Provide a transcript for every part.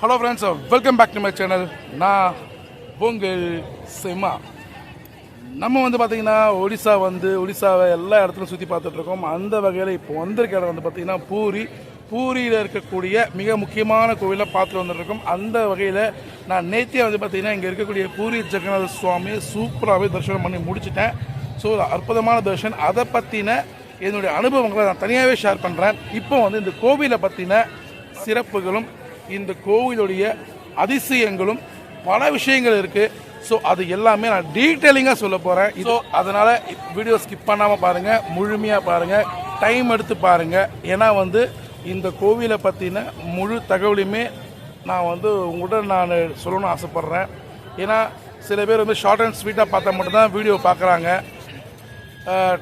Hello friends welcome back to my channel நான் உங்கள் செம்மா நம்ம வந்து பார்த்தீங்கன்னா ஒடிசா வந்து ஒடிசாவை எல்லா இடத்துலையும் சுற்றி பார்த்துட்ருக்கோம் அந்த வகையில் இப்போ வந்திருக்க இடம் வந்து பார்த்தீங்கன்னா பூரி. பூரியில் இருக்கக்கூடிய மிக முக்கியமான கோவிலை பார்த்துட்டு வந்துருக்கோம் அந்த வகையில் நான் நேற்றே வந்து பார்த்தீங்கன்னா இங்கே இருக்கக்கூடிய பூரி ஜெகநாத சுவாமியை சூப்பராகவே தரிசனம் பண்ணி முடிச்சிட்டேன். ஸோ அற்புதமான தர்ஷன் அதை பற்றின என்னுடைய அனுபவங்களை நான் தனியாகவே ஷேர் பண்ணுறேன் இப்போ வந்து இந்த கோவிலை பற்றின சிறப்புகளும் இந்த கோவிலுடைய அதிசயங்களும் பல விஷயங்கள் இருக்கு. ஸோ அது எல்லாமே நான் டீட்டெயிலிங்காக சொல்ல போகிறேன் ஸோ அதனால் வீடியோ ஸ்கிப் பண்ணாமல் பாருங்கள் முழுமையாக பாருங்கள் டைம் எடுத்து பாருங்கள் ஏன்னா வந்து இந்த கோவிலை பற்றின முழு தகவலையுமே நான் வந்து உங்கள்கிட்ட நான் சொல்லணும்னு ஆசைப்பட்றேன். ஏன்னா சில பேர் வந்து ஷார்ட் அண்ட் ஸ்வீட்டாக பார்த்தா மட்டும்தான் வீடியோ பார்க்குறாங்க.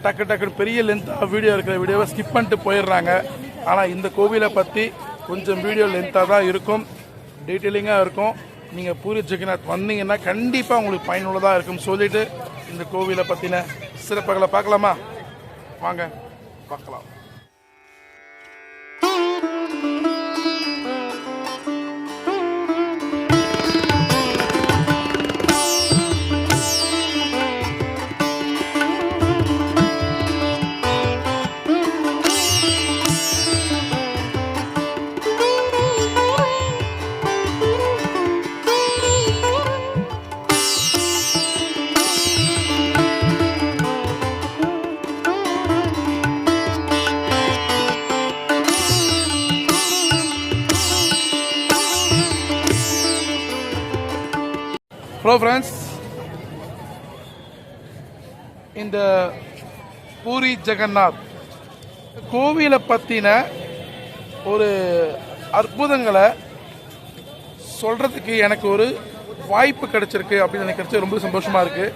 டக்கு டக்குன்னு பெரிய லென்த்தாக வீடியோ இருக்கிற வீடியோவை ஸ்கிப் பண்ணிட்டு போயிடுறாங்க. ஆனால் இந்த கோவிலை பற்றி கொஞ்சம் வீடியோ லென்த்தாக தான் இருக்கும். டீட்டெயிலிங்காக இருக்கும். நீங்கள் பூரி ஜெகநாத் வந்தீங்கன்னா கண்டிப்பாக உங்களுக்கு பயனுள்ளதாக இருக்கும். சொல்லிட்டு இந்த கோவிலை பற்றின சிறப்புகளை பார்க்கலாமா? வாங்க பார்க்கலாம். ஹலோ ஃப்ரெண்ட்ஸ் இந்த பூரி ஜெகநாத் கோவிலை பற்றின ஒரு அற்புதங்களை சொல்கிறதுக்கு எனக்கு ஒரு வாய்ப்பு கிடைச்சிருக்கு அப்படின்னு நினைக்கிறது ரொம்ப சந்தோஷமாக இருக்குது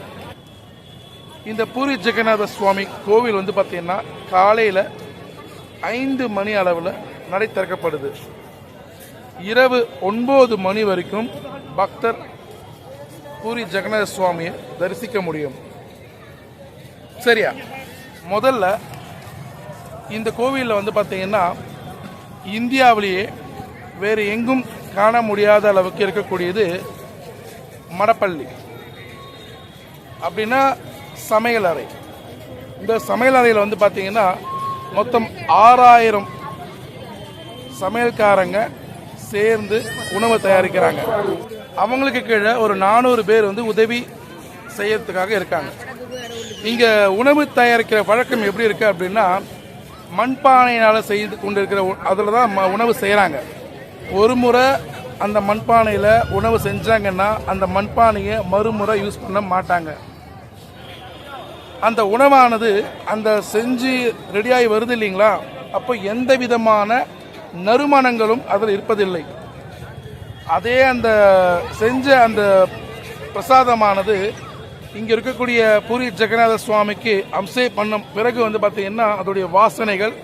இந்த பூரி ஜெகநாத சுவாமி கோவில் வந்து பார்த்தீங்கன்னா காலையில் ஐந்து மணி அளவில் நடை திறக்கப்படுது. இரவு ஒன்பது மணி வரைக்கும் பக்தர் பூரி ஜெகநாத சுவாமியை தரிசிக்க முடியும். சரியா? முதல்ல இந்த கோவிலில் வந்து பார்த்தீங்கன்னா இந்தியாவிலேயே வேறு எங்கும் காண முடியாத அளவுக்கு இருக்கக்கூடியது மடப்பள்ளி. அப்படின்னா சமையல் அறை. இந்த சமையல் அறையில் வந்து பார்த்தீங்கன்னா மொத்தம் ஆறாயிரம் சமையல்காரங்க சேர்ந்து உணவு தயாரிக்கிறாங்க. அவங்களுக்கு கீழே ஒரு நானூறு பேர் வந்து உதவி செய்யறதுக்காக இருக்காங்க. இங்கே உணவு தயாரிக்கிற வழக்கம் எப்படி இருக்குது அப்படின்னா மண்பானையினால் செய்து கொண்டு இருக்கிற அதில் தான் ம- உணவு செய்கிறாங்க ஒரு முறை அந்த மண்பானையில் உணவு செஞ்சாங்கன்னா அந்த மண்பானையை மறுமுறை யூஸ் பண்ண மாட்டாங்க. அந்த உணவானது அந்த செஞ்சு ரெடியாகி வருது இல்லைங்களா? அப்போ எந்த விதமான நறுமணங்களும் அதில் இருப்பதில்லை. அதே அந்த செஞ்ச அந்த பிரசாதமானது இங்கே இருக்கக்கூடிய பூரி ஜெகநாத சுவாமிக்கு அம்சே பண்ண பிறகு வந்து பார்த்தீங்கன்னா அதோடைய வாசனைகள்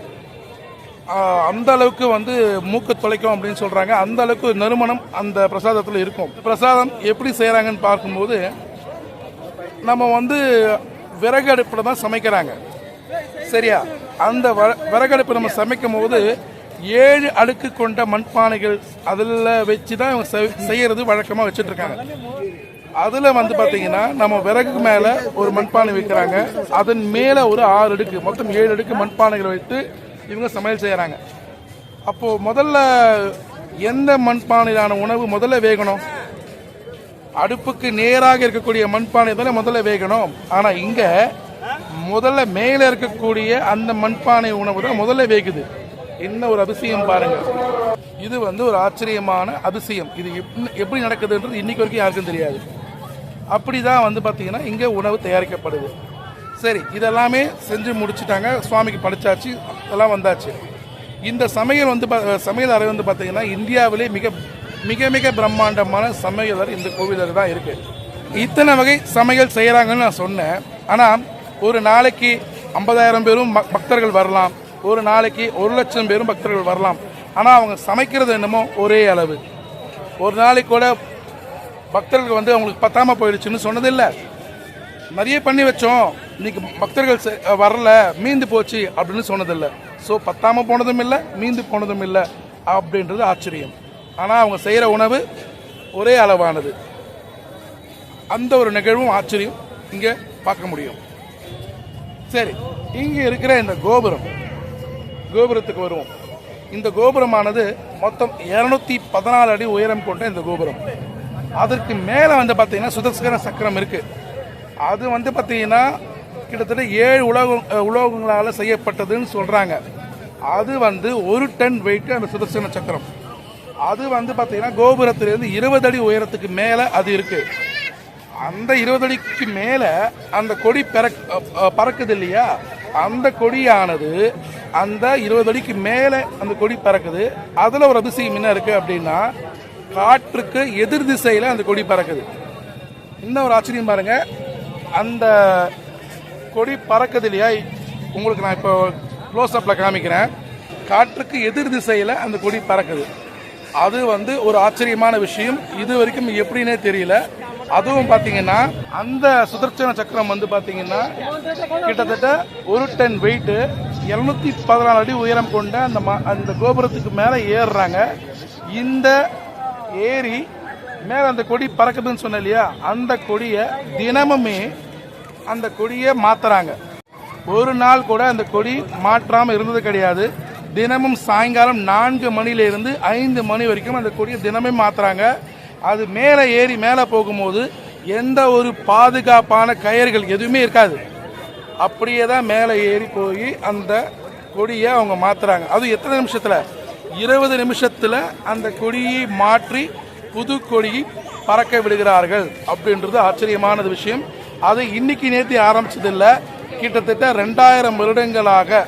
அந்த அளவுக்கு வந்து மூக்கு தொலைக்கும் அப்படின்னு சொல்கிறாங்க அந்த அளவுக்கு நறுமணம் அந்த பிரசாதத்தில் இருக்கும். பிரசாதம் எப்படி செய்கிறாங்கன்னு பார்க்கும்போது நம்ம வந்து விறகு அடுப்பில் தான் சமைக்கிறாங்க. சரியா? அந்த விறகடுப்பு விறகு நம்ம சமைக்கும் போது ஏழு அடுக்கு கொண்ட மண்பானைகள் அதில் வச்சு தான் இவங்க செய்கிறது வழக்கமாக வச்சுட்ருக்காங்க அதில் வந்து பார்த்தீங்கன்னா நம்ம விறகுக்கு மேலே ஒரு மண்பானை வைக்கிறாங்க. அதன் மேலே ஒரு ஆறு அடுக்கு மொத்தம் ஏழு அடுக்கு மண்பானைகளை வைத்து இவங்க சமையல் செய்கிறாங்க அப்போது முதல்ல எந்த மண்பானையிலான உணவு முதல்ல வேகணும்? அடுப்புக்கு நேராக இருக்கக்கூடிய மண்பானை தானே முதல்ல வேகணும். ஆனால் இங்கே முதல்ல மேலே இருக்கக்கூடிய அந்த மண்பானை உணவு தான் முதல்ல வேகுது. என்ன ஒரு அதிசயம் பாருங்க. இது வந்து ஒரு ஆச்சரியமான அதிசயம். இது எப்படி- எப்படி நடக்குதுன்றது இன்னைக்கு வரைக்கும் யாருக்கும் தெரியாது. அப்படிதான் வந்து பார்த்தீங்கன்னா இங்க உணவு தயாரிக்கப்படுது. சரி இதெல்லாமே செஞ்சு முடிச்சுட்டாங்க. சுவாமிக்கு படித்தாச்சு எல்லாம் வந்தாச்சு. இந்த சமையல் வந்து பா- சமையல் அறை வந்து பார்த்தீங்கன்னா இந்தியாவிலே மிக மிக மிக பிரம்மாண்டமான சமையல் அறை இந்த கோவிலில் தான் இருக்கு. இத்தனை வகை சமையல் செய்கிறாங்கன்னு நான் சொன்னேன். ஆனால் ஒரு நாளைக்கு ஐம்பதாயிரம் பேரும் பக்தர்கள் வரலாம். ஒரு நாளைக்கு ஒரு லட்சம் பேரும் பக்தர்கள் வரலாம். ஆனால் அவங்க சமைக்கிறது என்னமோ ஒரே அளவு. ஒரு நாளைக்கு கூட பக்தர்கள் வந்து அவங்களுக்கு பத்தாமல் போயிடுச்சுன்னு சொன்னதில்லை. நிறைய பண்ணி வச்சோம். இன்னைக்கு பக்தர்கள் செ- வரல மீந்து போச்சு அப்படின்னு சொன்னதில்லை. ஸோ பத்தாமல் போனதும் இல்லை மீந்து போனதும் இல்லை அப்படின்றது ஆச்சரியம். ஆனால் அவங்க செய்கிற உணவு ஒரே அளவானது. அந்த ஒரு நிகழ்வும் ஆச்சரியம். இங்கே பார்க்க முடியும். சரி இங்கே இருக்கிற இந்த கோபுரம். கோபுரத்துக்கு வருவோம். இந்த கோபுரமானது மொத்தம் இரநூத்தி பதினாலு அடி உயரம் கொண்ட இந்த கோபுரம். அதற்கு மேலே வந்து பார்த்தீங்கன்னா சுதர்சன சக்கரம் இருக்கு. அது வந்து பார்த்தீங்கன்னா கிட்டத்தட்ட ஏழு உலோகம் உலோகங்களால் செய்யப்பட்டதுன்னு சொல்கிறாங்க அது வந்து ஒரு டன் வெயிட் அந்த சுதர்சன சக்கரம். அது வந்து பார்த்தீங்கன்னா கோபுரத்திலிருந்து இருபது அடி உயரத்துக்கு மேலே அது இருக்கு. அந்த இருபது அடிக்கு மேலே அந்த கொடி பறக் பறக்குது இல்லையா? அந்த கொடியானது அந்த இருபது அடிக்கு மேலே அந்த கொடி பறக்குது. அதில் ஒரு அதிசயம் என்ன இருக்கு அப்படின்னா காற்றுக்கு எதிர் திசையில் அந்த கொடி பறக்குது. இன்னும் ஒரு ஆச்சரியம் பாருங்க. அந்த கொடி பறக்குது இல்லையா? உங்களுக்கு நான் இப்போ க்ளோஸ் அப்பில் காமிக்கிறேன். காற்றுக்கு எதிர் திசையில் அந்த கொடி பறக்குது. அது வந்து ஒரு ஆச்சரியமான விஷயம். இது வரைக்கும் எப்படின்னே தெரியல. அதுவும் பார்த்தீங்கன்னா அந்த சுதர்சன சக்கரம் வந்து பார்த்தீங்கன்னா கிட்டத்தட்ட ஒரு டன் வெயிட்டு இரநூத்தி பதினாலு அடி உயரம் கொண்ட அந்த ம- அந்த கோபுரத்துக்கு மேலே ஏறுறாங்க. இந்த ஏறி மேலே அந்த கொடி பறக்குதுன்னு சொன்னேன் இல்லையா? அந்த கொடியை தினமுமே அந்த கொடியை மாத்துறாங்க. ஒரு நாள் கூட அந்த கொடி மாற்றாம இருந்தது கிடையாது. தினமும் சாயங்காலம் நான்கு மணில இருந்து ஐந்து மணி வரைக்கும் அந்த கொடியை தினமே மாத்துறாங்க. அது மேலே ஏறி மேலே போகும்போது எந்த ஒரு பாதுகாப்பான கயிறுகள் எதுவுமே இருக்காது. அப்படியே தான் மேலே ஏறி போய் அந்த கொடியை அவங்க மாற்றுறாங்க அது எத்தனை நிமிஷத்தில்? இருபது நிமிஷத்தில் அந்த கொடியை மாற்றி புது கொடியை பறக்க விடுகிறார்கள் அப்படின்றது ஆச்சரியமானது விஷயம். அது இன்னைக்கு நேர்த்தி ஆரம்பிச்சதில்லை. கிட்டத்தட்ட ரெண்டாயிரம் வருடங்களாக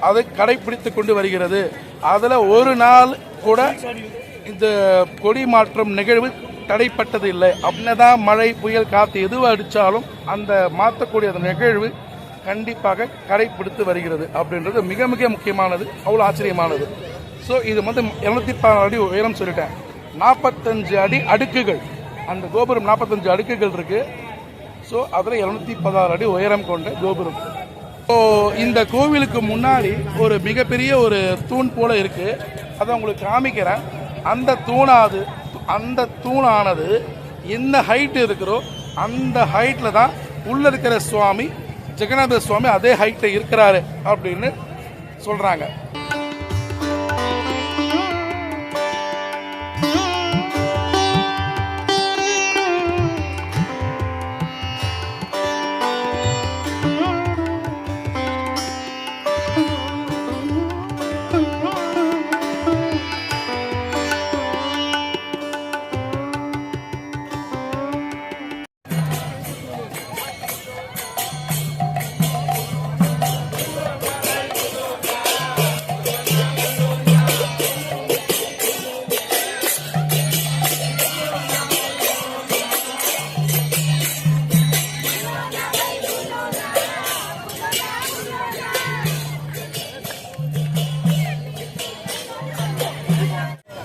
அதை கடைபிடித்து கொண்டு வருகிறது. அதில் ஒரு நாள் கூட இந்த கொடி மாற்றம் நிகழ்வு தடைப்பட்டது இல்லை. அப்படின்னதான் மழை புயல் காற்று எதுவு அடித்தாலும் அந்த மாற்றக்கூடிய அந்த நிகழ்வு கண்டிப்பாக கடைப்பிடித்து வருகிறது அப்படின்றது மிக மிக முக்கியமானது அவ்வளோ ஆச்சரியமானது. ஸோ இது வந்து இரநூத்தி பதினாறு அடி உயரம் சொல்லிட்டேன். நாற்பத்தஞ்சு அடி அடுக்குகள். அந்த கோபுரம் நாற்பத்தஞ்சு அடுக்குகள் இருக்குது ஸோ அதில் இரநூத்தி பதினாறு அடி உயரம் கொண்ட கோபுரம். ஸோ இந்த கோவிலுக்கு முன்னாடி ஒரு மிகப்பெரிய ஒரு தூண் போல இருக்குது அதை உங்களுக்கு காமிக்கிறேன். அந்த தூணாது அந்த தூணானது என்ன ஹைட் இருக்கிறோ அந்த ஹைட்டில் தான் உள்ளே இருக்கிற சுவாமி ஜெகநாத சுவாமி அதே ஹைட்டில் இருக்கிறாரு அப்படின்னு சொல்கிறாங்க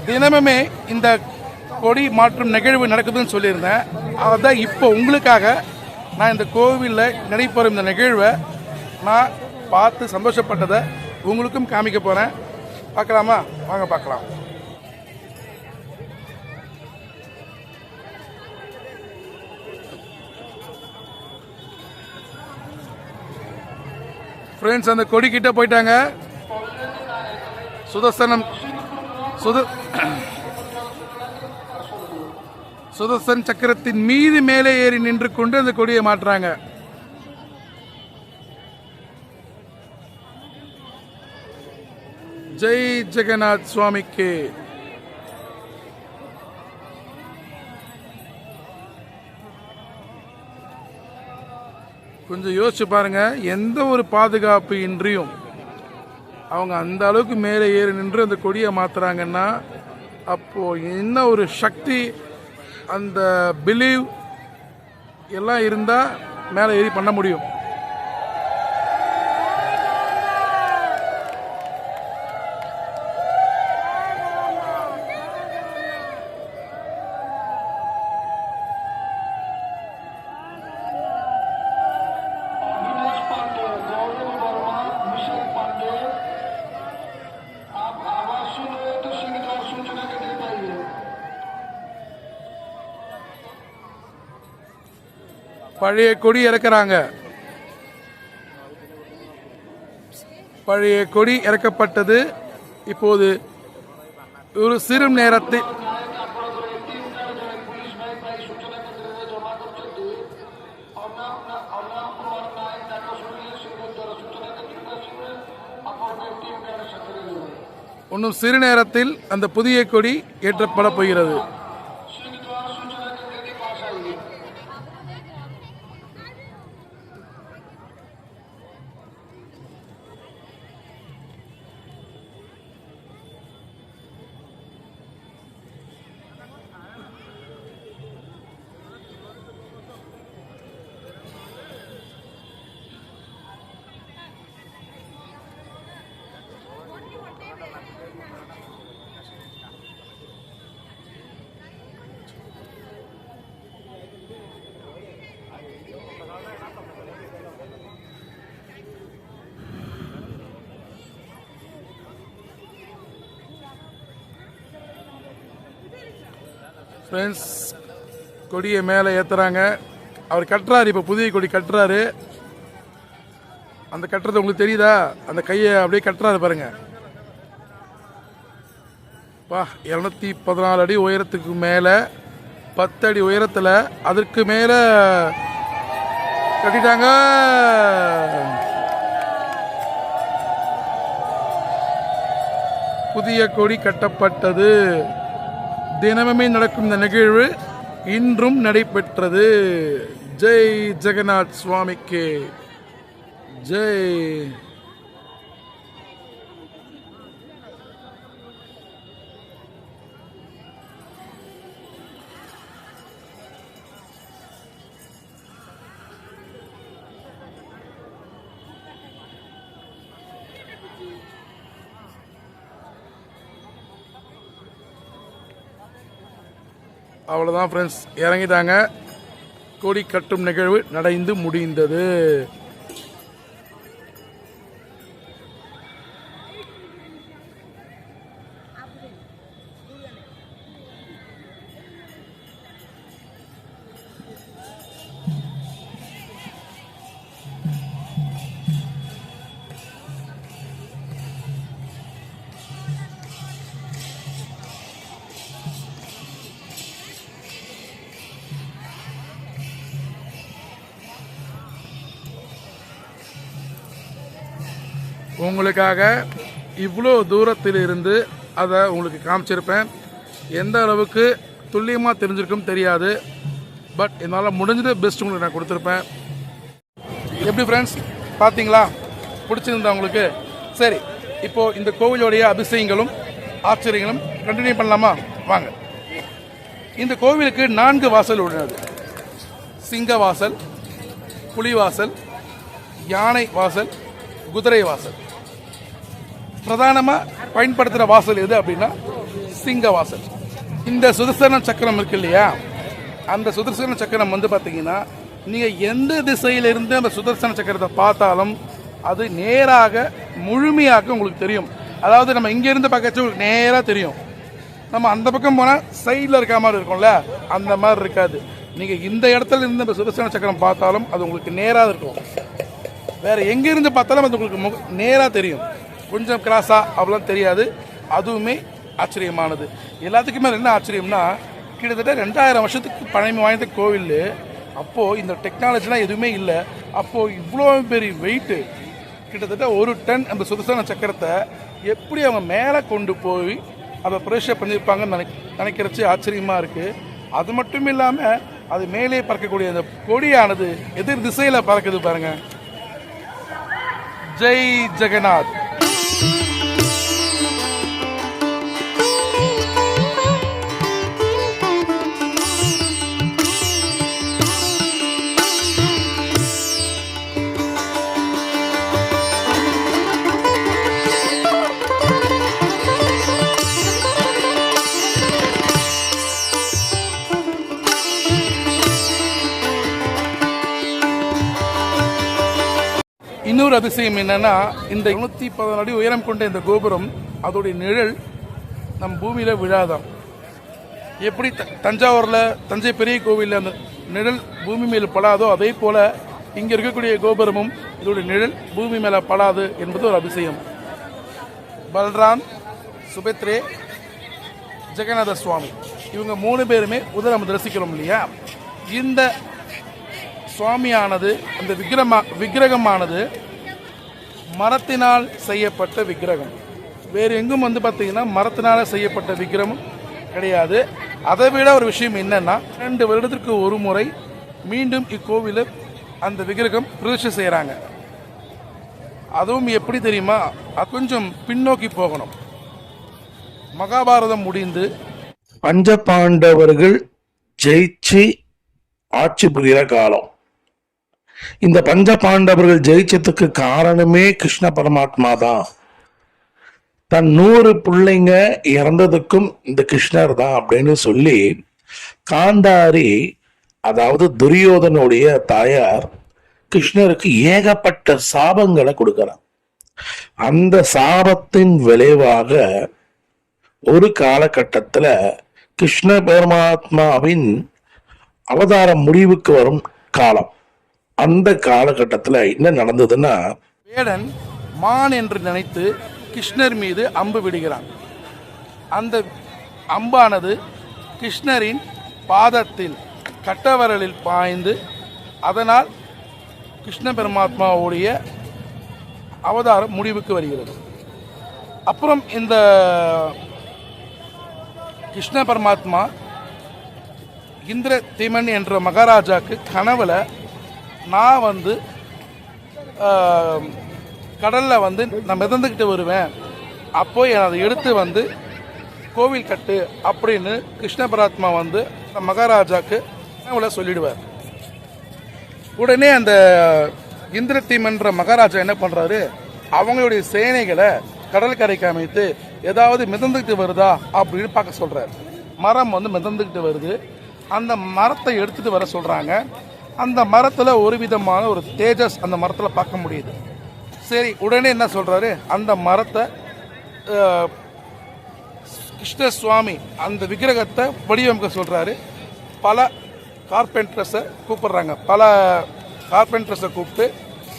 தினமுமே இந்த கொடி மாற்றும் நிகழ்வு நடக்குதுன்னு சொல்லியிருந்தேன். அதான் இப்போ உங்களுக்காக நான் இந்த கோவிலில் நடைபெறும் இந்த நிகழ்வை நான் பார்த்து சந்தோஷப்பட்டதை உங்களுக்கும் காமிக்க போகிறேன் பார்க்கலாமா? வாங்க பார்க்கலாம். ஃப்ரெண்ட்ஸ் அந்த கொடிக்கிட்ட போயிட்டாங்க. சுதர்சனம் சுத சுதர்சன் சக்கரத்தின் மீது மேலே ஏறி நின்று கொண்டு அந்த கொடியை மாற்றுறாங்க. ஜெய் ஜெகநாத் சுவாமிக்கு. கொஞ்சம் யோசிச்சு பாருங்க எந்த ஒரு பாதுகாப்பு இன்றியும் அவங்க அந்த அளவுக்கு மேலே ஏறி நின்று அந்த கொடியை மாத்துறாங்கன்னா அப்போது என்ன ஒரு சக்தி அந்த பிலீவ் எல்லாம் இருந்தால் மேலே ஏறி பண்ண முடியும். பழைய கொடி இறக்குறாங்க. பழைய கொடி இறக்கப்பட்டது. இப்போது ஒரு சிறு நேரத்தில் இன்னும் சிறு நேரத்தில் அந்த புதிய கொடி ஏற்றப்பட போகிறது. ஃப்ரெண்ட்ஸ் கொடியை மேலே ஏற்றுறாங்க அவர் கட்டுறாரு இப்போ புதிய கொடி கட்டுறாரு. அந்த கட்டுறது உங்களுக்கு தெரியுதா? அந்த கையை அப்படியே கட்டுறாரு பாருங்க. பா இரநூத்தி பதினாலு அடி உயரத்துக்கு மேலே பத்து அடி உயரத்தில் அதற்கு மேலே கட்டிட்டாங்க. புதிய கொடி கட்டப்பட்டது. தினமுமே நடக்கும் இந்த நிகழ்வு இன்றும் நடைபெற்றது. ஜெய் ஜெகநாத் சுவாமிக்கு. ஜெய். அவ்வளோதான் ஃப்ரெண்ட்ஸ் இறங்கிட்டாங்க. கொடி கட்டும் நிகழ்வு நடைந்து முடிந்தது. உங்களுக்காக இவ்வளோ தூரத்தில் இருந்து அதை உங்களுக்கு காமிச்சிருப்பேன். எந்த அளவுக்கு துல்லியமாக தெரிஞ்சிருக்கும் தெரியாது. பட் என்னால் முடிஞ்சது பெஸ்ட் உங்களுக்கு நான் கொடுத்துருப்பேன். எப்படி ஃப்ரெண்ட்ஸ் பார்த்தீங்களா பிடிச்சிருந்தா உங்களுக்கு? சரி இப்போது இந்த கோவிலுடைய அபிஷேகங்களும் ஆச்சரியங்களும் கண்டினியூ பண்ணலாமா? வாங்க. இந்த கோவிலுக்கு நான்கு வாசல் உள்ளது. சிங்க வாசல் புலி வாசல் யானை வாசல் குதிரை வாசல். பிரதானமாக பயன்படுத்துகிற வாசல் எது அப்படின்னா சிங்க வாசல். இந்த சுதர்சன சக்கரம் இருக்கு இல்லையா? அந்த சுதர்சன சக்கரம் வந்து பார்த்தீங்கன்னா நீங்கள் எந்த திசையிலிருந்து அந்த சுதர்சன சக்கரத்தை பார்த்தாலும் அது நேராக முழுமையாக உங்களுக்கு தெரியும். அதாவது நம்ம இங்கேருந்து பார்க்கச்சு உங்களுக்கு நேராக தெரியும். நம்ம அந்த பக்கம் போனால் சைடில் இருக்க மாதிரி இருக்கும்ல? அந்த மாதிரி இருக்காது. நீங்கள் இந்த இடத்துல இருந்து அந்த சுதர்சன சக்கரம் பார்த்தாலும் அது உங்களுக்கு நேராக இருக்கும். வேறு எங்கேருந்து பார்த்தாலும் அது உங்களுக்கு நேராக தெரியும். கொஞ்சம் கிராஸா அவ்வளோ தெரியாது. அதுவுமே ஆச்சரியமானது. எல்லாத்துக்குமே என்ன ஆச்சரியம்னா கிட்டத்தட்ட ரெண்டாயிரம் வருஷத்துக்கு பழமை வாய்ந்த கோவில் அப்போது இந்த டெக்னாலஜிலாம் எதுவுமே இல்லை. அப்போது இவ்வளோ பெரிய வெயிட்டு கிட்டத்தட்ட ஒரு டன் அந்த சுதர்சன சக்கரத்தை எப்படி அவங்க மேலே கொண்டு போய் அதை ப்ரெஷர் பண்ணியிருப்பாங்கன்னு நினை நினைக்கிறச்சு ஆச்சரியமாக இருக்குது அது மட்டும் இல்லாமல் அது மேலே பறக்கக்கூடிய அந்த கொடியானது எதிர் திசையில் பறக்குது பாருங்கள் ஜெய் ஜெகநாத். இன்னொரு அதிசயம் என்னன்னா இந்த நூற்றி பதினாறு அடி உயரம் கொண்ட இந்த கோபுரம் அதோடைய நிழல் நம் பூமியில விழாதாம். எப்படி த- தஞ்சாவூரில் தஞ்சை பெரிய கோவிலில் அந்த நிழல் பூமி மேல் படாதோ அதே போல இங்கே இருக்கக்கூடிய கோபுரமும் இதோடைய நிழல் பூமி மேலே படாது என்பது ஒரு அதிசயம். பல்ராம் சுபத்ரே ஜெகநாத சுவாமி இவங்க மூணு பேருமே உதர நம்ம தரிசிக்கிறோம் இல்லையா? இந்த சுவாமியானது அந்த விக்கிரமா விக்கிரகமானது மரத்தினால் செய்யப்பட்ட விக்கிரகம். வேறு எங்கும் வந்து பார்த்தீங்கன்னா மரத்தினால் செய்யப்பட்ட விக்கிரகம் கிடையாது. அதை விட ஒரு விஷயம் என்னன்னா ரெண்டு வருடத்திற்கு ஒரு முறை மீண்டும் இக்கோவிலில் அந்த விக்கிரகம் பிரதிஷ்டை செய்கிறாங்க அதுவும் எப்படி தெரியுமா? அது கொஞ்சம் பின்னோக்கி போகணும். மகாபாரதம் முடிந்து பஞ்ச பாண்டவர்கள் ஜெயிச்சு ஆட்சி புரிகிற காலம். இந்த பஞ்ச பாண்டவர்கள் ஜெயிச்சதுக்கு காரணமே கிருஷ்ண பரமாத்மா தான். தன் நூறு பிள்ளைங்க இறந்ததுக்கும் இந்த கிருஷ்ணர் தான் அப்படின்னு சொல்லி காந்தாரி அதாவது துரியோதனுடைய தாயார் கிருஷ்ணருக்கு ஏகப்பட்ட சாபங்களை கொடுக்கிறார் அந்த சாபத்தின் விளைவாக ஒரு காலகட்டத்துல கிருஷ்ண பரமாத்மாவின் அவதாரம் முடிவுக்கு வரும் காலம். அந்த காலகட்டத்தில் என்ன நடந்ததுன்னா வேடன் மான் என்று நினைத்து கிருஷ்ணர் மீது அம்பு விடுகிறான். அந்த அம்பானது கிருஷ்ணரின் பாதத்தில் கட்டவரலில் பாய்ந்து அதனால் கிருஷ்ண பெருமாத்மாவுடைய அவதாரம் முடிவுக்கு வருகிறது. அப்புறம் இந்த கிருஷ்ண பரமாத்மா இந்திர திமன் என்ற மகாராஜாக்கு கனவுல நான் வந்து கடலில் வந்து நான் மிதந்துக்கிட்டு வருவேன். அப்போ அதை எடுத்து வந்து கோவில் கட்டு அப்படின்னு கிருஷ்ணபராத்மா வந்து மகாராஜாக்கு அவளை சொல்லிடுவார். உடனே அந்த இந்திரத்தீமன்ற மகாராஜா என்ன பண்ணுறாரு அவங்களுடைய சேனைகளை கடற்கரைக்கு அமைத்து ஏதாவது மிதந்துக்கிட்டு வருதா அப்படின்னு பார்க்க சொல்கிறார் மரம் வந்து மிதந்துக்கிட்டு வருது. அந்த மரத்தை எடுத்துகிட்டு வர சொல்கிறாங்க அந்த மரத்தில் ஒரு விதமான ஒரு தேஜஸ் அந்த மரத்தில் பார்க்க முடியுது. சரி உடனே என்ன சொல்கிறாரு அந்த மரத்தை கிருஷ்ண சுவாமி அந்த விக்கிரகத்தை வடிவமைக்க சொல்கிறாரு பல கார்பெண்டர்ஸை கூப்பிடுறாங்க. பல கார்பெண்டர்ஸை கூப்பிட்டு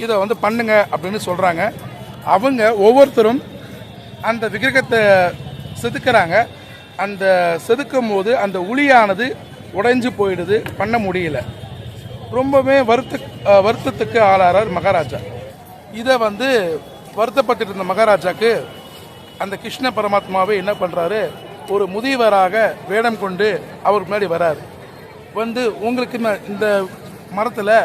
இதை வந்து பண்ணுங்க அப்படின்னு சொல்கிறாங்க அவங்க ஒவ்வொருத்தரும் அந்த விக்கிரகத்தை செதுக்கிறாங்க. அந்த செதுக்கும் போது அந்த உளியானது உடைஞ்சு போயிடுது. பண்ண முடியல. ரொம்பவே வருத்த வருத்தத்துக்கு ஆளாகிறார் மகாராஜா. இதை வந்து வருத்தப்பட்டு இருந்த மகாராஜாக்கு அந்த கிருஷ்ண பரமாத்மாவே என்ன பண்ணுறாரு ஒரு முதியவராக வேடம் கொண்டு அவர் முன்னாடி வராரு. வந்து உங்களுக்கு நான் இந்த மரத்தில்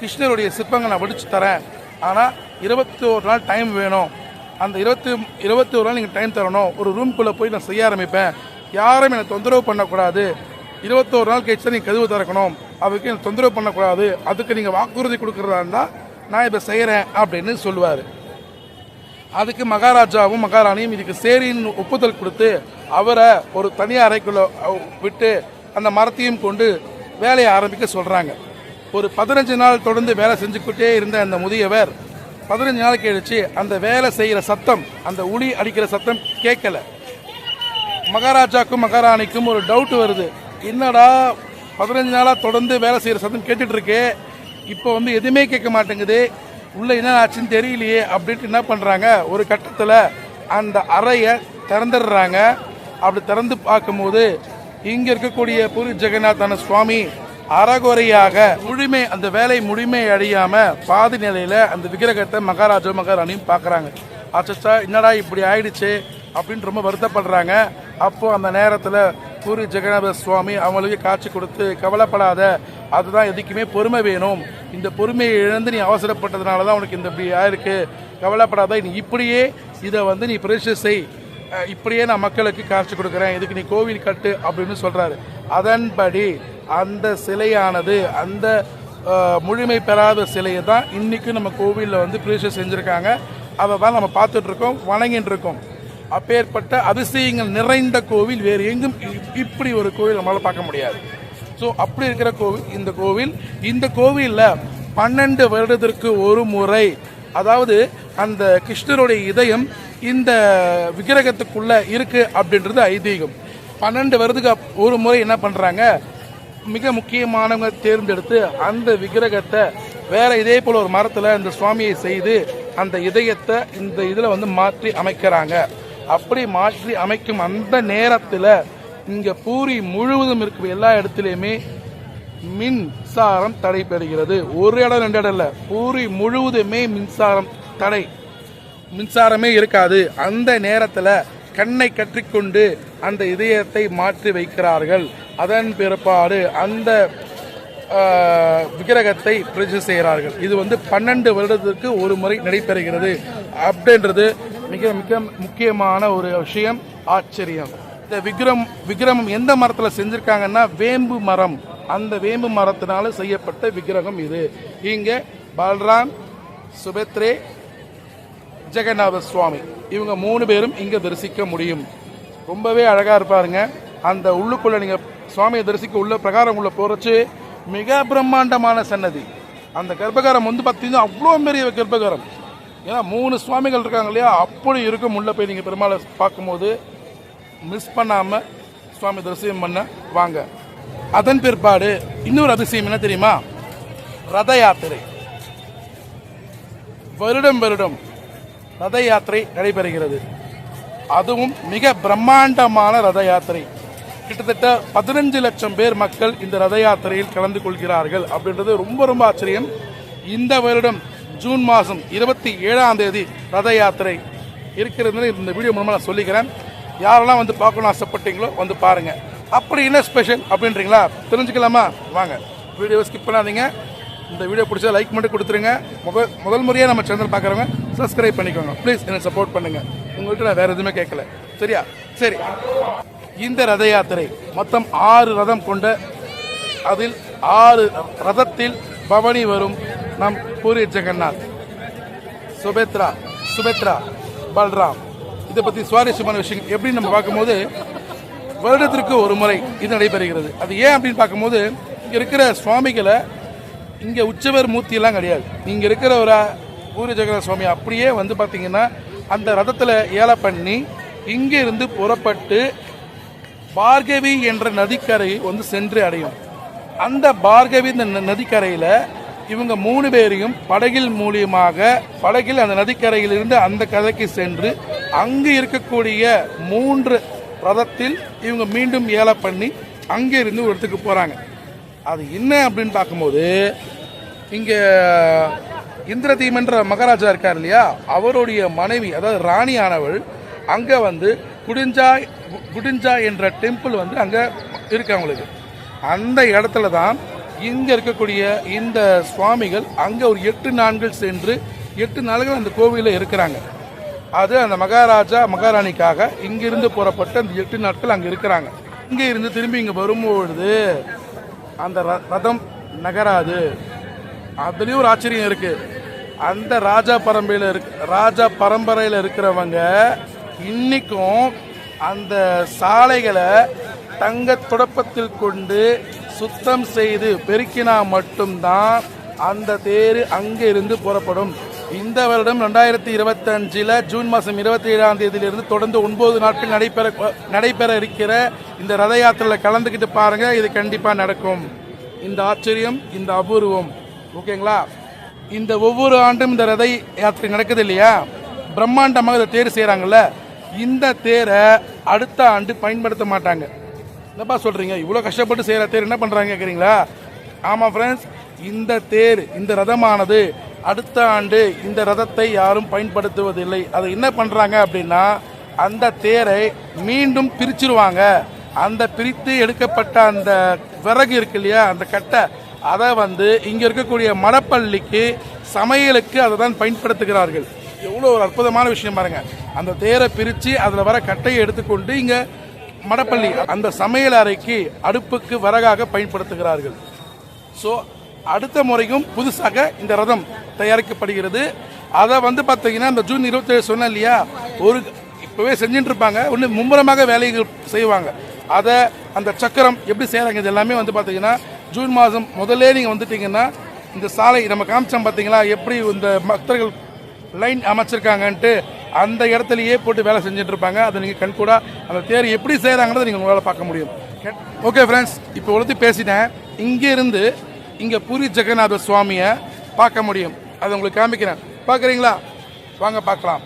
கிருஷ்ணருடைய சிற்பங்கள் நான் வடிச்சு தரேன். ஆனால் இருபத்தி ஒரு நாள் டைம் வேணும். அந்த இருபத்தி இருபத்தி ஒரு நாள் நீங்கள் டைம் தரணும். ஒரு ரூம்குள்ளே போய் நான் செய்ய ஆரம்பிப்பேன். யாரும் என்னை தொந்தரவு பண்ணக்கூடாது. இருபத்தோரு நாள் கழிச்சு நீங்கள் கதவு திறக்கணும். அதுக்கு தொந்தரவு பண்ணக்கூடாது. அதுக்கு நீங்கள் வாக்குறுதி கொடுக்குறதா இருந்தால் நான் இப்போ செய்கிறேன் அப்படின்னு சொல்லுவார். அதுக்கு மகாராஜாவும் மகாராணியும் இதுக்கு சேரின்னு ஒப்புதல் கொடுத்து அவரை ஒரு தனி அறைக்குள்ள விட்டு அந்த மரத்தையும் கொண்டு வேலையை ஆரம்பிக்க சொல்றாங்க. ஒரு பதினஞ்சு நாள் தொடர்ந்து வேலை செஞ்சுக்கிட்டே இருந்த அந்த முதியவர் பதினஞ்சு நாள் கழிச்சு அந்த வேலை செய்கிற சத்தம் அந்த உளி அடிக்கிற சத்தம் கேட்கல. மகாராஜாக்கும் மகாராணிக்கும் ஒரு டவுட் வருது. என்னடா பதினஞ்சு நாளாக தொடர்ந்து வேலை செய்கிற சத்தம் கேட்டுட்டு இப்போ வந்து எதுவுமே கேட்க மாட்டேங்குது. உள்ளே என்ன ஆச்சுன்னு தெரியலையே அப்படின்ட்டு என்ன பண்ணுறாங்க ஒரு கட்டத்தில் அந்த அறையை திறந்துடுறாங்க. அப்படி திறந்து பார்க்கும்போது இங்கே இருக்கக்கூடிய புரி ஜெகநாதன சுவாமி அறகுறையாக முழுமை அந்த வேலை முழுமை அடையாமல் பாதி நிலையில் அந்த விக்கிரகத்தை மகாராஜா மகாராணியும் பார்க்குறாங்க. அச்சச்சா என்னடா இப்படி ஆயிடுச்சு அப்படின்னு ரொம்ப வருத்தப்படுறாங்க. அப்போது அந்த நேரத்தில் பூரி ஜெகநாத சுவாமி அவங்களுக்கு காட்சி கொடுத்து கவலைப்படாத அதுதான் எதுக்குமே பொறுமை வேணும். இந்த பொறுமையை இழந்து நீ அவசரப்பட்டதுனால தான் உனக்கு இந்த இப்படி ஆயிருக்கு. கவலைப்படாத நீ இப்படியே இதை வந்து நீ பிரதிஷ்டை செய். இப்படியே நான் மக்களுக்கு காட்சி கொடுக்குறேன். இதுக்கு நீ கோவில் கட்டு அப்படின்னு சொல்கிறாரு அதன்படி அந்த சிலையானது அந்த முழுமை பெறாத சிலையை தான் இன்றைக்கும் நம்ம கோவிலில் வந்து பிரதிஷ்டை செஞ்சுருக்காங்க. அதை தான் நம்ம பார்த்துட்ருக்கோம் வணங்கின்னு இருக்கோம். அப்பேற்பட்ட அதிசயங்கள் நிறைந்த கோவில் வேறு எங்கும் இப்படி ஒரு கோவில் நம்மளால் பார்க்க முடியாது. ஸோ அப்படி இருக்கிற கோவில் இந்த கோவில் இந்த கோவிலில் பன்னெண்டு வருடத்திற்கு ஒரு முறை அதாவது அந்த கிருஷ்ணருடைய இதயம் இந்த விக்கிரகத்துக்குள்ள இருக்கு அப்படின்றது ஐதீகம். பன்னெண்டு வருதுக்கு ஒரு முறை என்ன பண்றாங்க? மிக முக்கியமானவங்க தேர்ந்தெடுத்து அந்த விக்கிரகத்தை வேற இதே போல ஒரு மரத்துல இந்த சுவாமியை செய்து அந்த இதயத்தை இந்த இதுல வந்து மாற்றி அமைக்கிறாங்க. அப்படி மாற்றி அமைக்கும் அந்த நேரத்தில் இங்கே பூரி முழுவதும் இருக்கும் எல்லா இடத்துலையுமே மின்சாரம் தடை பெறுகிறது. ஒரு இடம் ரெண்டு இடம் இல்லை. பூரி முழுவதுமே மின்சாரம் தடை. மின்சாரமே இருக்காது. அந்த நேரத்தில் கண்ணை கற்றிக்கொண்டு அந்த இதயத்தை மாற்றி வைக்கிறார்கள். அதன் பிற்பாடு அந்த விக்கிரகத்தை பிரதிஷ்டை செய்கிறார்கள். இது வந்து பன்னெண்டு வருடத்திற்கு ஒரு முறை நடைபெறுகிறது அப்படின்றது மிக மிக முக்கியமான ஒரு விஷயம் ஆச்சரியம். இந்த விக்ரம் விக்கிரமம் எந்த மரத்தில் செஞ்சுருக்காங்கன்னா வேம்பு மரம். அந்த வேம்பு மரத்தினால செய்யப்பட்ட விக்கிரகம் இது. இங்கே பல்ராம் சுபத்ரே ஜெகநாத சுவாமி. இவங்க மூணு பேரும் இங்கே தரிசிக்க முடியும். ரொம்பவே அழகாக இருப்பாருங்க. அந்த உள்ளுக்குள்ளே நீங்கள் சுவாமியை தரிசிக்க உள்ள பிரகாரம் உள்ள போகிறச்சு மிக பிரம்மாண்டமான சன்னதி. அந்த கர்ப்பகாரம் வந்து பார்த்தீங்கன்னா அவ்வளோ பெரிய கர்ப்பகாரம் ஏன்னா மூணு சுவாமிகள் இருக்காங்க இல்லையா? அப்படி இருக்கும் உள்ள போய் நீங்கள் பெருமாளை பார்க்கும்போது மிஸ் பண்ணாமல் சுவாமி தரிசனம் பண்ண வாங்க. அதன் பிற்பாடு இன்னொரு அதிசயம் என்ன தெரியுமா? ரத யாத்திரை. வருடம் வருடம் ரத யாத்திரை நடைபெறுகிறது. அதுவும் மிக பிரம்மாண்டமான ரத யாத்திரை. கிட்டத்தட்ட பதினஞ்சு லட்சம் பேர் மக்கள் இந்த ரத யாத்திரையில் கலந்து கொள்கிறார்கள் அப்படின்றது ரொம்ப ரொம்ப ஆச்சரியம். இந்த வருடம் ஜூன் மாதம் இருபத்தி ஏழாம் தேதி ரத யாத்திரை இருக்கிறது இந்த வீடியோ மூலமாக நான் சொல்லிக்கிறேன். யாரெல்லாம் வந்து பார்க்கணும்னு ஆசைப்பட்டீங்களோ வந்து பாருங்கள் அப்படி என்ன ஸ்பெஷல் அப்படின்றீங்களா? தெரிஞ்சுக்கலாமா? வாங்க. வீடியோ ஸ்கிப் பண்ணாதீங்க. இந்த வீடியோ பிடிச்சா லைக் மட்டும் கொடுத்துருங்க. முதல் முதல் முறையாக நம்ம சேனல் பார்க்குறவங்க சப்ஸ்கிரைப் பண்ணிக்கோங்க. ப்ளீஸ் என்னை சப்போர்ட் பண்ணுங்கள் உங்கள்கிட்ட நான் வேறு எதுவுமே கேட்கல. சரியா? சரி. இந்த ரத யாத்திரை மொத்தம் ஆறு ரதம் கொண்ட அதில் ஆறு ரதத்தில் பவனி வரும் நம் பூரி ஜெகநாத். சுபேத்ரா சுபேத்ரா பல்ராம். இதை பற்றி சுவாரஸ்யமான விஷயம் எப்படின்னு நம்ம பார்க்கும்போது வருடத்திற்கு ஒரு முறை இது நடைபெறுகிறது. அது ஏன் அப்படின்னு பார்க்கும்போது இங்கே இருக்கிற சுவாமிகளை இங்கே உச்சவர் மூர்த்தியெல்லாம் கிடையாது. இங்கே இருக்கிற ஒரு பூரி ஜெகநாத் சுவாமி அப்படியே வந்து பார்த்தீங்கன்னா அந்த ரதத்தில் ஏலை பண்ணி இங்கே இருந்து புறப்பட்டு பார்கவி என்ற நதிக்கரை வந்து சென்று அடையும். அந்த பார்கவி இந்த ந- இவங்க மூணு பேரையும் படகில் மூலியமாக படகில் அந்த நதிக்கரையிலிருந்து அந்த கதைக்கு சென்று அங்கு இருக்கக்கூடிய மூன்று ரதத்தில் இவங்க மீண்டும் ஏல பண்ணி அங்கே இருந்து ஒரு இடத்துக்கு போகிறாங்க அது என்ன அப்படின்னு பார்க்கும்போது இங்க இந்திரதீமன்ற மகாராஜா இருக்கார் இல்லையா? அவருடைய மனைவி அதாவது ராணியானவள் அங்கே வந்து குடிஞ்சாய் குடிஞ்சாய் என்ற டெம்பிள் வந்து அங்கே இருக்கு அவங்களுக்கு. அந்த இடத்துல தான் இங்கே இருக்கக்கூடிய இந்த சுவாமிகள் அங்கே ஒரு எட்டு நாட்கள் சென்று எட்டு நாள்கள் அந்த கோவிலில் இருக்கிறாங்க. அது அந்த மகாராஜா மகாராணிக்காக இங்கிருந்து புறப்பட்டு அந்த எட்டு நாட்கள் அங்கே இருக்கிறாங்க. இங்கே இருந்து திரும்பி இங்கே வரும்பொழுது அந்த ர- ரதம் நகராது. அதுலேயும் ஒரு ஆச்சரியம் இருக்குது அந்த ராஜா பரம்பையில் இருக் ராஜா பரம்பரையில் இருக்கிறவங்க இன்னைக்கும் அந்த சாலைகளை தங்க துடப்பத்தில் கொண்டு சுத்தம் செய்து பெருக்கினா மட்டும்தான் அந்த தேர் அங்கே இருந்து புறப்படும். இந்த வருடம் ரெண்டாயிரத்தி இருபத்தஞ்சில் ஜூன் மாதம் இருபத்தி ஏழாம் தேதியிலிருந்து தொடர்ந்து ஒன்பது நாட்கள் நடைபெற நடைபெற இருக்கிற இந்த ரத யாத்திரையில் கலந்துக்கிட்டு பாருங்க இது கண்டிப்பாக நடக்கும். இந்த ஆச்சரியம் இந்த அபூர்வம். ஓகேங்களா? இந்த ஒவ்வொரு ஆண்டும் இந்த ரதை யாத்திரை நடக்குது இல்லையா? பிரம்மாண்டமாக இதை தேர் செய்கிறாங்கல்ல இந்த தேரை அடுத்த ஆண்டு பயன்படுத்த மாட்டாங்க. என்னப்பா சொல்கிறீங்க இவ்வளோ கஷ்டப்பட்டு செய்கிற தேர் என்ன பண்ணுறாங்க கேட்குறீங்களா ஆமாம் ஃப்ரெண்ட்ஸ் இந்த தேர் இந்த ரதமானது அடுத்த ஆண்டு இந்த ரதத்தை யாரும் பயன்படுத்துவதில்லை. அதை என்ன பண்ணுறாங்க அப்படின்னா அந்த தேரை மீண்டும் பிரிச்சிருவாங்க. அந்த பிரித்து எடுக்கப்பட்ட அந்த விறகு இருக்கு இல்லையா அந்த கட்டை அதை வந்து இங்கே இருக்கக்கூடிய மடப்பள்ளிக்கு சமையலுக்கு அதை தான் பயன்படுத்துகிறார்கள். எவ்வளோ ஒரு அற்புதமான விஷயம் பாருங்க. அந்த தேரை பிரித்து அதில் வர கட்டையை எடுத்துக்கொண்டு இங்கே மடப்பள்ளி அந்த சமையல் அறைக்கு அடுப்புக்கு விறகாக பயன்படுத்துகிறார்கள். ஸோ அடுத்த முறையும் புதுசாக இந்த ரதம் தயாரிக்கப்படுகிறது. அதை வந்து பார்த்தீங்கன்னா இந்த ஜூன் இருபத்தேழு சொன்னேன் இல்லையா? ஒரு இப்போவே செஞ்சுட்டு இருப்பாங்க ஒன்று மும்முரமாக வேலைகள் செய்வாங்க. அதை அந்த சக்கரம் எப்படி செய்கிறாங்க இது எல்லாமே வந்து பார்த்தீங்கன்னா ஜூன் மாதம் முதல்ல நீங்கள் வந்துட்டீங்கன்னா இந்த சாலை நம்ம காமிச்சோம் பார்த்தீங்களா எப்படி இந்த பக்தர்கள் லைன் அமைச்சிருக்காங்கன்ட்டு அந்த இடத்துலயே போட்டு வேலை செஞ்சுட்டு இருப்பாங்க அதை நீங்கள் கண்கூடாக அந்த தேர் எப்படி செய்கிறாங்கிறத நீங்கள் உங்களால் பார்க்க முடியும். ஓகே ஃப்ரெண்ட்ஸ் இப்போ ஒழுத்து பேசிட்டேன். இங்கே இருந்து இங்கே பூரி ஜெகநாத சுவாமியை பார்க்க முடியும். அதை உங்களுக்கு காமிக்கிறேன். பார்க்குறீங்களா? வாங்க பார்க்கலாம்.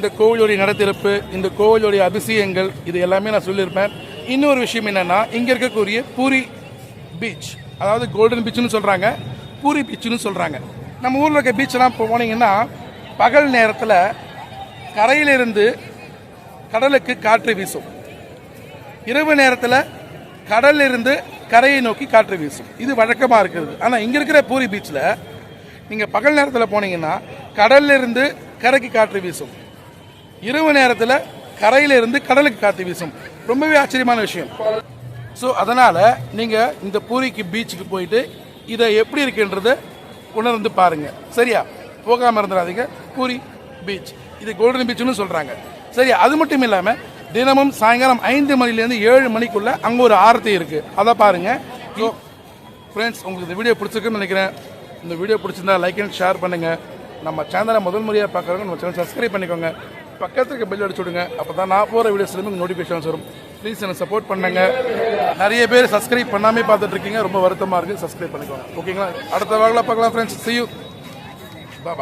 இந்த கோவிலுடைய நடத்திறப்பு இந்த கோவிலுடைய அதிசயங்கள் இது எல்லாமே நான் சொல்லியிருப்பேன். இன்னொரு விஷயம் என்னன்னா இங்கே இருக்கக்கூடிய பூரி பீச் அதாவது கோல்டன் பீச்னு சொல்கிறாங்க பூரி பீச்சுன்னு சொல்கிறாங்க நம்ம ஊரில் இருக்க பீச்செல்லாம் இப்போ போனீங்கன்னா பகல் நேரத்தில் கரையிலிருந்து கடலுக்கு காற்று வீசும். இரவு நேரத்தில் கடல்லிருந்து கரையை நோக்கி காற்று வீசும். இது வழக்கமாக இருக்கிறது. ஆனால் இங்கே இருக்கிற பூரி பீச்சில் நீங்கள் பகல் நேரத்தில் போனீங்கன்னா கடல்லிருந்து கரைக்கு காற்று வீசும். இரவு நேரத்தில் கரையிலிருந்து கடலுக்கு காற்று வீசும். ரொம்பவே ஆச்சரியமான விஷயம். ஸோ அதனால் நீங்கள் இந்த பூரிக்கு பீச்சுக்கு போயிட்டு இதை எப்படி இருக்குன்றதை உணர்ந்து பாருங்கள் சரியா? போகாமல் இருந்துடாதீங்க. பூரி பீச். இது கோல்டன் பீச்னு சொல்கிறாங்க சரியா? அது மட்டும் இல்லாமல் தினமும் சாயங்காலம் ஐந்து மணிலேருந்து ஏழு மணிக்குள்ளே அங்கே ஒரு ஆரத்தி இருக்குது அதை பாருங்கள் ஸோ ஃப்ரெண்ட்ஸ் உங்களுக்கு இந்த வீடியோ பிடிச்சிருக்குன்னு நினைக்கிறேன். இந்த வீடியோ பிடிச்சிருந்தா லைக் அண்ட் ஷேர் பண்ணுங்கள் நம்ம சேனலை முதல் முறையாக பார்க்குறவங்க நம்ம சேனல் சப்ஸ்கிரைப் பண்ணிக்கோங்க. பக்கத்துக்கு பெல் அடிச்சு விடுங்க. அப்போ தான் நான் போகிற வீடியோஸ்லேருந்து நோட்டிஃபிகேஷன்ஸ் வரும். ப்ளீஸ் எனக்கு சப்போர்ட் பண்ணுங்க. நிறைய பேர் சப்ஸ்கிரைப் பண்ணாமே பார்த்துட்டு இருக்கீங்க. ரொம்ப வருத்தமாக இருக்குது சப்ஸ்கிரைப் பண்ணிக்கோங்க. ஓகேங்களா அடுத்த வாரில் பார்க்கலாம் ஃப்ரெண்ட்ஸ் சி யூ பாய்